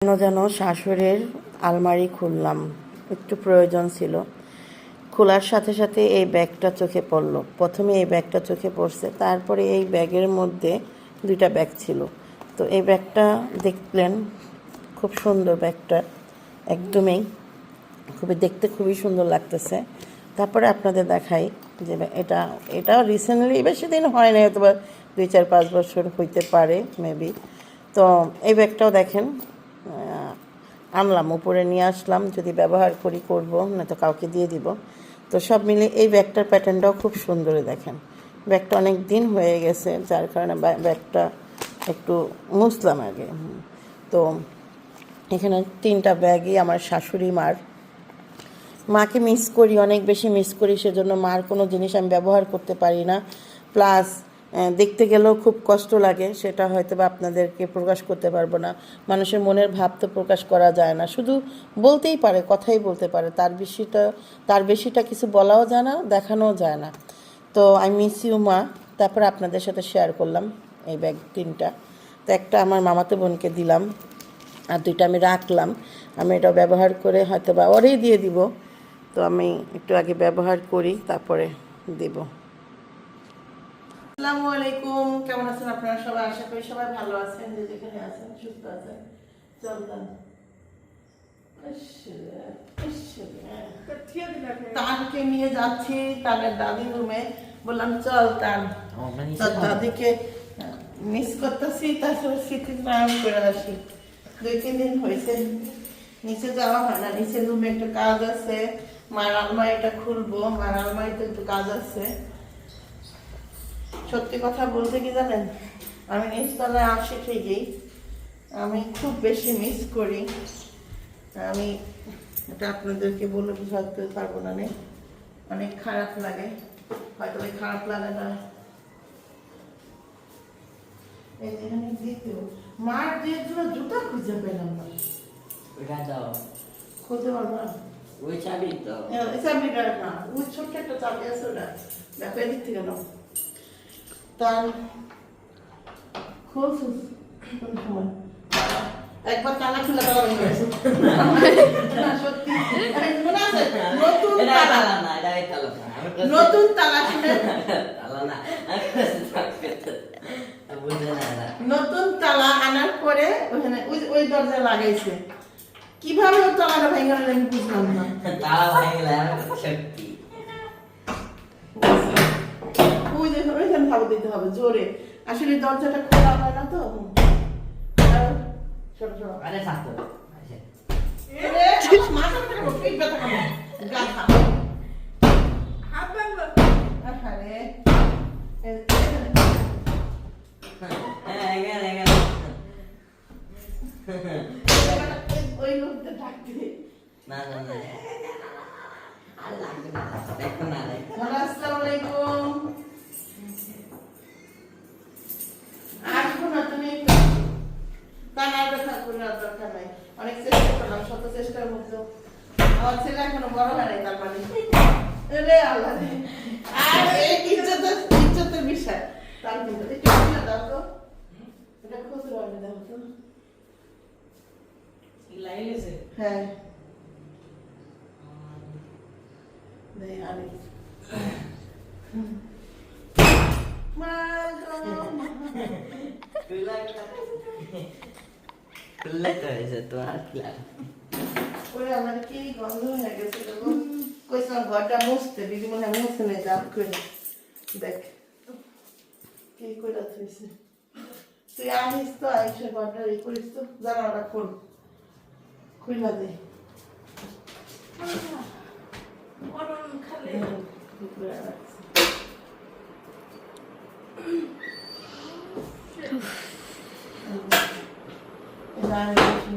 কেন যেন শাশুড়ির আলমারি খুললাম। একটু প্রয়োজন ছিল। খোলার সাথে সাথে এই ব্যাগটা চোখে পড়ল। প্রথমে এই ব্যাগটা চোখে পড়ছে, তারপরে এই ব্যাগের মধ্যে দুইটা ব্যাগ ছিল। তো এই ব্যাগটা দেখলেন, খুব সুন্দর ব্যাগটা, একদমই খুবই, দেখতে খুবই সুন্দর লাগতেছে। তারপরে আপনাদের দেখাই যে এটা এটা রিসেন্টলি বেশি দিন হয় না হয়তো দুই চার পাঁচ বছর হইতে পারে মেবি তো এই ব্যাগটাও দেখেন আনলাম, উপরে নিয়ে আসলাম, যদি ব্যবহার করি করব না তো কাউকে দিয়ে দিব। তো সব মিলে এই ব্যাগটার প্যাটার্নটাও খুব সুন্দর দেখেন। ব্যাগটা অনেক দিন হয়ে গেছে, যার কারণে ব্যা- ব্যাগটা একটু মুছলাম আগে তো এখানে তিনটা ব্যাগই আমার শাশুড়ি মার। মাকে মিস করি, অনেক বেশি মিস করি, সেজন্য মার কোনো জিনিস আমি ব্যবহার করতে পারি না। প্লাস দেখতে গেলেও খুব কষ্ট লাগে, সেটা হয়তো বা আপনাদেরকে প্রকাশ করতে পারব না। মানুষের মনের ভাব তো প্রকাশ করা যায় না। শুধু বলতেই পারে, কথাই বলতে পারে। তার বেশিটা তার বেশিটা কিছু বলাও যায় না, দেখানোও যায় না। তো আই মিস ইউ মা। তারপর আপনাদের সাথে শেয়ার করলাম এই ব্যাগ তিনটা। তো একটা আমার মামাতো বোনকে দিলাম, আর দুইটা আমি রাখলাম। আমি এটা ব্যবহার করে হয়তো বা ওরেই দিয়ে দিব। তো আমি একটু আগে ব্যবহার করি, তারপরে দেব। আসসালামু আলাইকুম। কেমন আছেন আপনারা সবাই? আশা করি সবাই ভালো আছেন যে যেখানে আছেন সুস্থ আছেন। চলতাম তানকে নিয়ে যাচ্ছি তানের দাদির রুমে। বললাম চল তান। দাদিকে মিস করতেছি তারপরে স্মৃতি করে আসি। দুই তিন দিন হয়েছে। নিচে যাওয়া হয় না নিচে রুমে একটা কাজ আছে। মার আলমারিটা খুলবো মার আলমারিতে একটু কাজ আছে। সত্যি কথা বলতে কি জানেন? আমি নিচতলায় আসি ঠিকই। আমি খুব বেশি মিস করি। আমি এটা আপনাদেরকে বলে বোঝাতে পারব না। অনেক খারাপ লাগে। হয়তো খারাপ লাগে না। এখানে দ্বিতীয়। মার দিয়ে জন্য জুতা খুঁজে পেলাম না। দাও। খুঁজে পারব না। ওই চাবি তো চাবিটা না। ওই ছোট্ট একটা চাবি আছে ওটা। দেখো এদিক থেকে নাও। তার খুলছিস কোন সময়? একবার তালা খুলে তালা ভেঙে গেছে সত্যি। মনে আছে? নতুন তালা। না এটা নতুন তালা খুলে না। নতুন আনার পরে ওখানে ওই দরজা লাগাইছে। কীভাবে তালাটা ভেঙে গেল আমি বুঝলাম না। তালা ভেঙে গেলে আমি বলছি, সত্যি ওই যে ওইখানে ধাপ দিতে হবে জোরে আসলে দরজাটা খোলা হয় না তো আরে থাকতো এখানে। এখানে, এখানে। ওই লোকটা ডাকতে। না, না, না। দেখো না, দেখো। আসসালামু আলাইকুম। তা না, আর করে আর দরকার নাই। অনেক চেষ্টা করলাম, শত চেষ্টার মধ্যেও। আমার ছেলে এখনও বড় হয় নাই তার মানে। এরে আল্লাহ আর এই ইজ্জতের ইজ্জতের বিষয়। তার কিন্তু একটু খুলে দাও তো। এটা খুচরো আনে দাও তো। হ্যাঁ। দে আনি মা গো মা। খুললে খুললে তো হয়েছে, তোমার কি লাগে? ওরে আমার কি গন্ধ হয়ে গেছে গো কইছিলাম ঘরটা মুছতে দিদি মনে হয় মুছতে নেই দাম করে দেখ কি করে থইছে তুই আনিস তো আইসে ঘরটা ই করিস তো জানাটা খোল খুইলা দে হুম, কি করে রাখছে। এটা আমি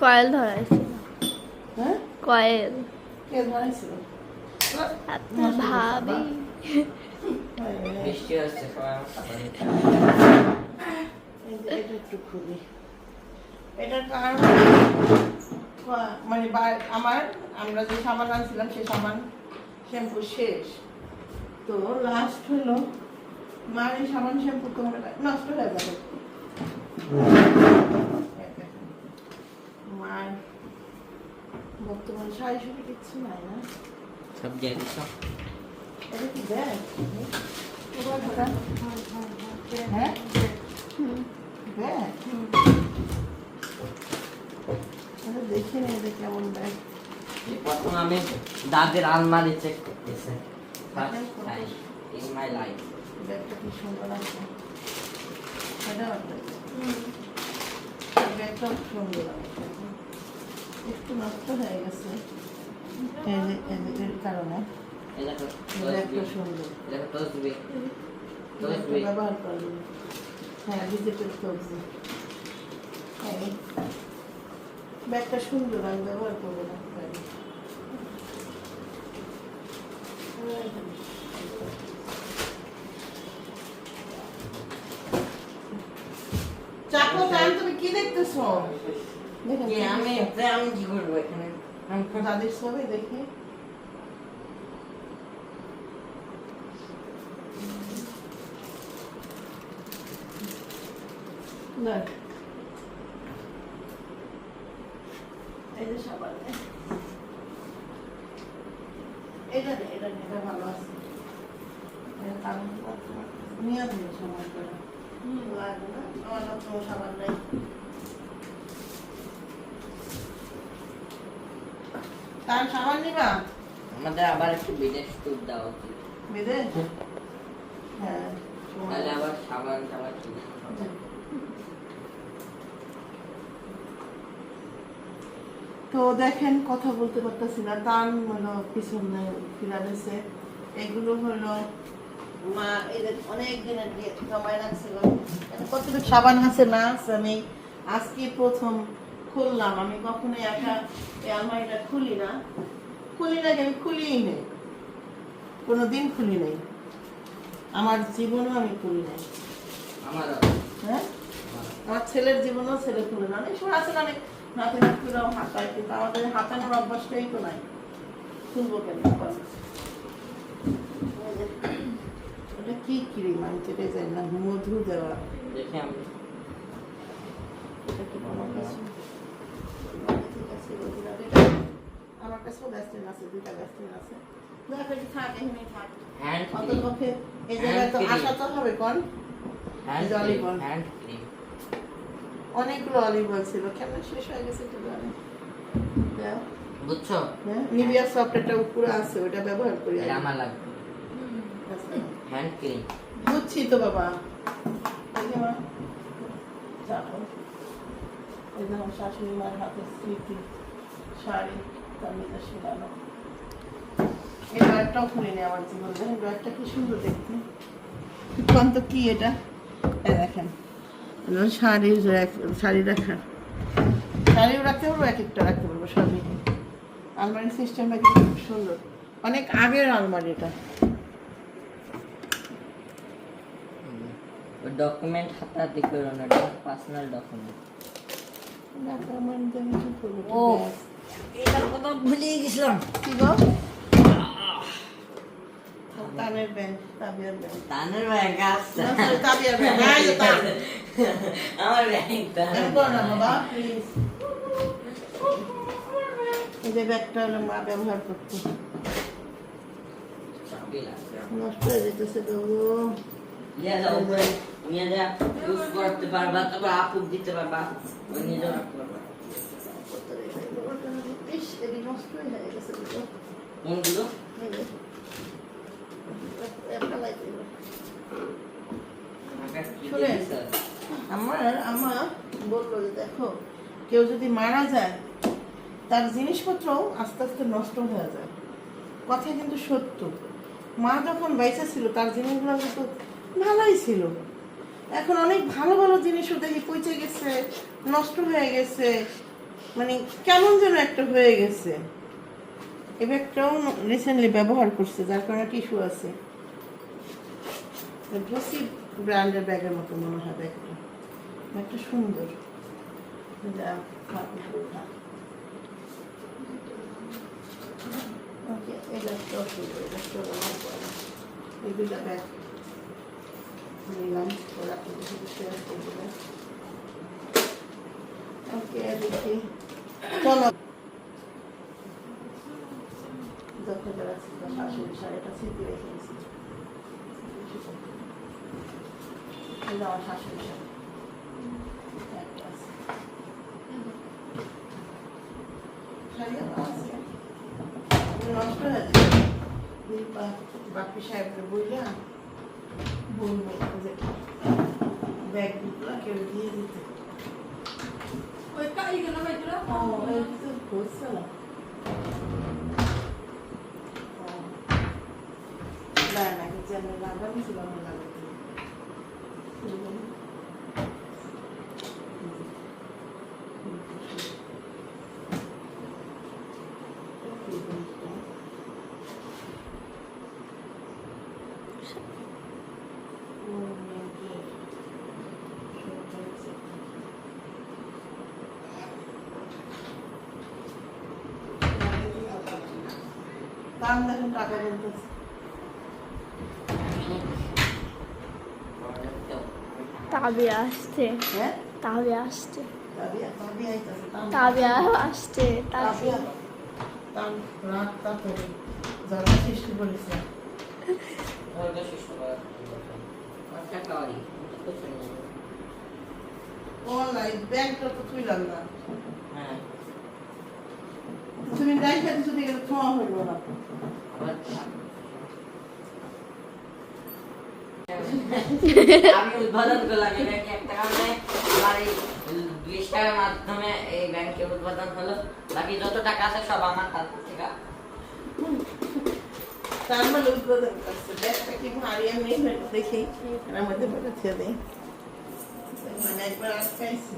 কয়েল ধরাইছিল হ্যাঁ? কয়েল। কে ধরাইছিল আপনার ভাবি। বৃষ্টি এটা একটু খুলি। এটার কারণ মানে আমার আমরা যে সাবান আনছিলাম সেই সাবান শ্যাম্পু শেষ। তো লাস্ট হলো মার এই সাবান শ্যাম্পু তো নষ্ট হয়ে যাবে। মার বর্তমানে শাড়ি কিচ্ছু নাই না? সব দিয়ে দিচ্ছ এটা কি ব্যাগ? হ্যাঁ? ব্যাগ? আরে দেখে নে এটা কেমন ব্যাগ? প্রথম আমি দাদের আলমারি চেক করতেছে। ইন মাই লাইফ ব্যাগটা কি সুন্দর আছে? সুন্দর একটু নষ্ট হয়ে গেছে এর কারণে সুন্দর ব্যবহার করবেন হ্যাঁ ডিজিটাল সবজি ব্যাগটা সুন্দর আমি ব্যবহার করব না চাকু টান তুমি কি দেখতেছো দেখেন কি আমি আমি কি করব এখানে আমি খুব- দাদির ছবি দেখি দেখ। এই যে সাবান নে। এটা নে, এটা নে, এটা ভালো আছে। এটা কারণ নিয়ে দিও সময় করে। লাগবে না? আমার কাছে কোনো সাবান নাই। সাবান নিবা? আমাদের আবার একটু বিদেশ দেওয়া উচিত। বিদেশ? হ্যাঁ। তাহলে আবার সাবান টাবান তো দেখেন কথা বলতে পারতেছি না। টান হলো পিছনে ফিরা রয়েছে এগুলো হলো মা এদের অনেক দিনের দিয়ে জমায় রাখছিল। কতটুকু সাবান আছে না আমি আজকে প্রথম খুললাম। আমি কখনো একা এই আলমারিটা খুলি না। খুলি না আমি খুলিই নেই কোনো দিন খুলি নেই। আমার জীবনও আমি খুলি নাই। আমার হ্যাঁ? আমার ছেলের জীবনও ছেলে খুলে না। অনেক সময় আছে না অনেক নাতি নাতনিরাও হাতায় কিন্তু আমাদের হাতানোর অভ্যাসটাই তো নাই। খুলবো কেন? ওটা কি ক্রিম? আমি যেটা জানি না। মধু দেওয়া। দেখি আমি। এটা কি কাছে ঠিক আছে, আমার কাছেও ব্যাস্টিন ব্যাস্টিন ক্রিম অনেকগুলো অলিভ অয়েল ছিল কেমন শেষ হয়ে গেছে একটু বুঝছ? হ্যাঁ? আছে ওটা ব্যবহার করি আমার লাগবে। হ্যান্ড ক্রিম বুঝছি তো বাবা। শাশুড়ি মার হাতে স্মৃতি। শাড়ি তার মধ্যে শুকানো এই ব্যাগটাও খুলিনি আমার জীবন দেখেন ব্যাগটা কি সুন্দর দেখতে। কোন কি এটা? দেখেন। এগুলো শাড়ি রাখার শাড়িও রাখতে পারব এক একটা রাখতে পারব সবই। আলমারি সিস্টেমটা কিন্তু খুব সুন্দর। অনেক আগের আলমারি এটা। ডকুমেন্ট হাতাহাতি করো না পার্সোনাল ডকুমেন্ট? ও। এটার কথা ভুলিয়ে গেছিলাম কি গো? তানের ব্যাংক, তাবিয়ার ব্যাংক। তানের ব্যাগ আসছে তাবিয়ার ব্যাংক। না, এই যে তার। আমার ব্যাগটা এরকম না বাবা, please। এই যে ব্যাগটা হলো মা ব্যবহার করতো নষ্ট হয়ে যেতেছে গো। নিয়ে যাও উপরে নিয়ে যা ইউজ করতে পারবা তারপর আপুক দিতে পারবা নিয়ে যাও রাখতে পারবা ইস, এদিকে নষ্ট হয়ে গেছে গো। কোনগুলো? আমার আমা বলল যে দেখো, কেউ যদি মারা যায়, তার জিনিসপত্র আস্তে আস্তে নষ্ট হয়ে যায় কথা কিন্তু সত্য মা যখন বাইসা ছিল, তার জিনিসগুলো কিন্তু ভালোই ছিল এখন অনেক ভালো ভালো জিনিসও দেখি, পচে গেছে, নষ্ট হয়ে গেছে মানে কেমন যেন একটা হয়ে গেছে। এই ব্যাগটাও রিসেন্টলি ব্যবহার করছে, যার কারণে টিস্যু আছে। ব্র্যান্ডের ব্যাগের মতো মনে হয় ব্যাগটা। ব্যাগটা সুন্দর। এই দুটা ব্যাগ নিলাম, ওরা শেয়ার করব। ওকে দেখি চলো যত যারা ছিল শাশুড়ি শাড়িটা স্মৃতি রেখেছি এটা আমার শাশুড়ি শাড়ি নষ্ট হয়ে বাপি সাহেবকে বললাম বলব যে ব্যাগগুলো কেউ দিয়ে দিতে ওই কাই গেল ভাইগুলো ও এই তো ঘুরছে না ও। না না কিছু আমি লাগাবি ছিল আমি লাগাবি দাম দেখুন টাকা বলতেছে। তাবি আসছে। হ্যাঁ? তাবি আসছে। আসছে যারা সৃষ্টি করেছে। অনলাইন ব্যাংকটা তো তুইলাম না। তুমি দেখে ছোঁয়া হইল না। আমি উদ্বোধন করলাম এই ব্যাংকে একটা কারণে? আমার এই বিশ টাকার মাধ্যমে এই ব্যাংকে উদ্বোধন হলো। বাকি যত টাকা আছে সব আমার হাত থেকে। তার মানে উদ্বোধন করছে। ব্যাগটা কি ভারী এমনি দেখি। এর মধ্যে বলে ছেড়ে দিই মানে একবার আটকাইছি।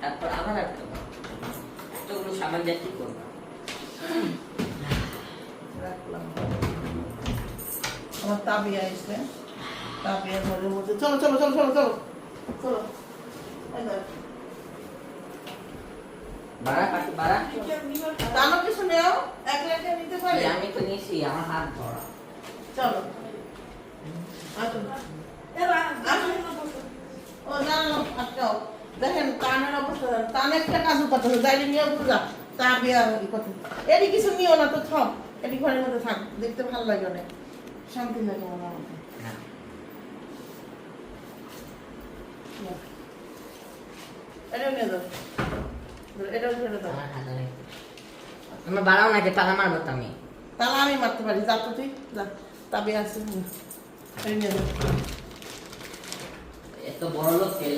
তারপর আবার আটকাও। এতগুলো সামান দিয়ে কি করব? রাখলাম। আমার তাবিয়া এসে তাবিয়া ঘরের মধ্যে চলো চলো চলো চলো চলো। চলো। এই দেখো। বাড়া পাখি বাড়া। দামও কিছু নেও? এক লাখে নিতে পারে? আমি তো আমার হাত ধরা। চলো। ও না না আটকাও দেখেন কানের অবস্থা দেখেন। কানে একটা কাজু পাতা যাইলে নিয়েও পূজা তা বিয়া ই কথা এটি কিছু নিও না তো থম এটি ঘরের মধ্যে থাক দেখতে ভালো লাগে অনেক শান্তি লাগে আমার মধ্যে না এটাও নিয়ে যাও এটাও ছেড়ে দাও আমার বাড়াও না যে পালা মারবো তো আমি তাহলে আমি মারতে পারি যা তো তুই যা তাবে এই নিয়ে এত বড় লোক তেল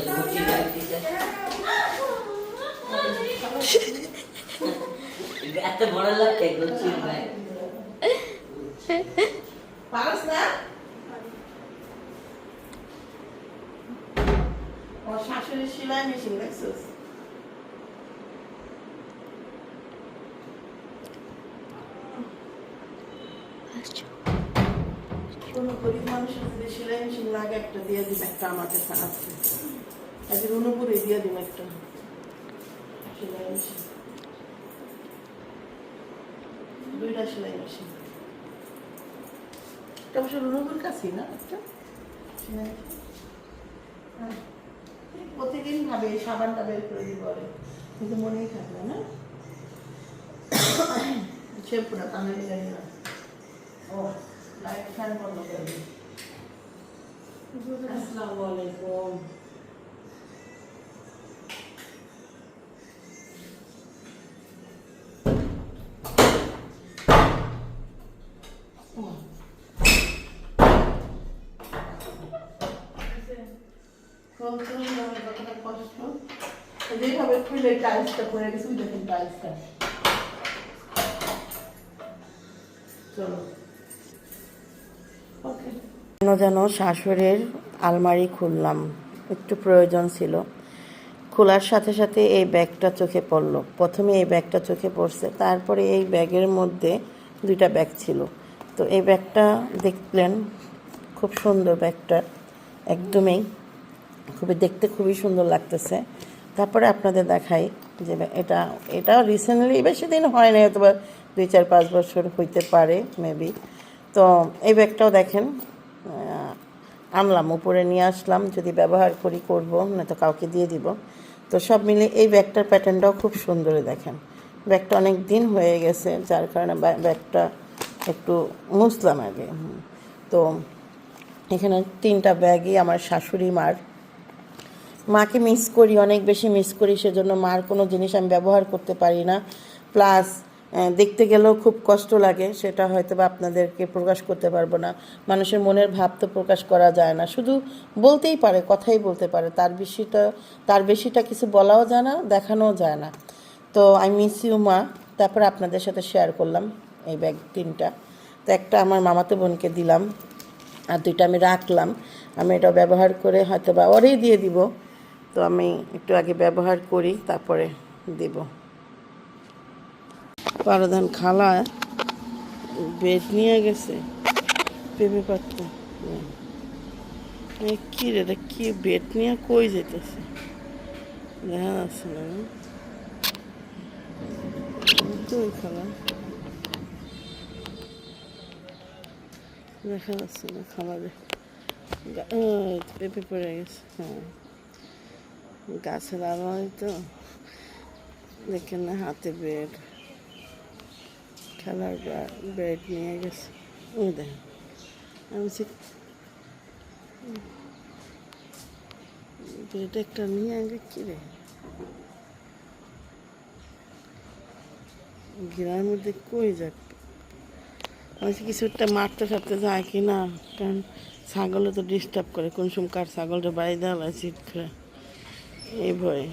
এত বড় কে ঘুরছি ভাই? পারস না? ও সেলাই মেশিন কোনো মেশিন একটা দিয়ে দিন একটা আমার কাছে দিয়ে দিন একটা মেশিন। দুইটা সেলাই মেশিন। এটা অবশ্য রুনুপুর কাছেই না হ্যাঁ। প্রতিদিন ভাবে সাবানটা বের করে দিব কিন্তু মনেই থাকবে না? শ্যাম্পুটা কানে জানি না ও, লাইট ফ্যান বন্ধ করে দিই আসসালামু আলাইকুম। কেন যেন শাশুড়ির আলমারি খুললাম, একটু প্রয়োজন ছিল। খোলার সাথে সাথে এই ব্যাগটা চোখে পড়ল। প্রথমে এই ব্যাগটা চোখে পড়ছে, তারপরে এই ব্যাগের মধ্যে দুইটা ব্যাগ ছিল। তো এই ব্যাগটা দেখলেন, খুব সুন্দর ব্যাগটা, একদমই। খুবই, দেখতে খুবই সুন্দর লাগতেছে। তারপরে আপনাদের দেখাই যে এটা এটা রিসেন্টলি বেশি দিন হয় না অথবা দুই চার পাঁচ বছর হইতে পারে মেবি তো এই ব্যাগটাও দেখেন আনলাম, উপরে নিয়ে আসলাম, যদি ব্যবহার করি করব না তো কাউকে দিয়ে দিব। তো সব মিলে এই ব্যাগটার প্যাটার্নটাও খুব সুন্দর দেখেন। ব্যাগটা অনেক দিন হয়ে গেছে, যার কারণে ব্যাগটা একটু মুসলাম আগে তো এখানে তিনটা ব্যাগই আমার শাশুড়ি মার মাকে মিস করি, অনেক বেশি মিস করি, সেজন্য মার কোনো জিনিস আমি ব্যবহার করতে পারি না। প্লাস দেখতে গেলেও খুব কষ্ট লাগে, সেটা হয়তো বা আপনাদেরকে প্রকাশ করতে পারব না। মানুষের মনের ভাব তো প্রকাশ করা যায় না। শুধু বলতেই পারে, কথাই বলতে পারে। তার বেশিটা তার বেশিটা কিছু বলাও যায় না, দেখানোও যায় না। তো আই মিস ইউ মা। তারপর আপনাদের সাথে শেয়ার করলাম এই ব্যাগ তিনটা। তো, একটা আমার মামাতো বোনকে দিলাম, আর দুইটা আমি রাখলাম। আমি এটা ব্যবহার করে হয়তো বা ওরেই দিয়ে দিব। তো আমি একটু আগে ব্যবহার করি, তারপরে দেব। পারধান খালা বেড নিয়ে গেছে। পেঁপে পাত্তা কি রে, এটা কি বেড নিয়ে কই যেতেছে দেখা যাচ্ছে না? কই খালা। দেখা যাচ্ছে না ওই পেঁপে পড়ে গেছে। হ্যাঁ। গাছের আলোয় তো, দেখেন না হাতে বেড। খেলার বেড নিয়ে গেছে। ওই দেখেন, আমি বেড একটা নিয়ে আগে কি রে? গ্রামের মধ্যে কই যাক? আমি কিছু একটা মারতে সারতে যায় কি না কারণ ছাগলে তো ডিস্টার্ব করে। কোন সময় কার ছাগলটা বাড়ি দেওয়া চিট করে এই ভয়ে।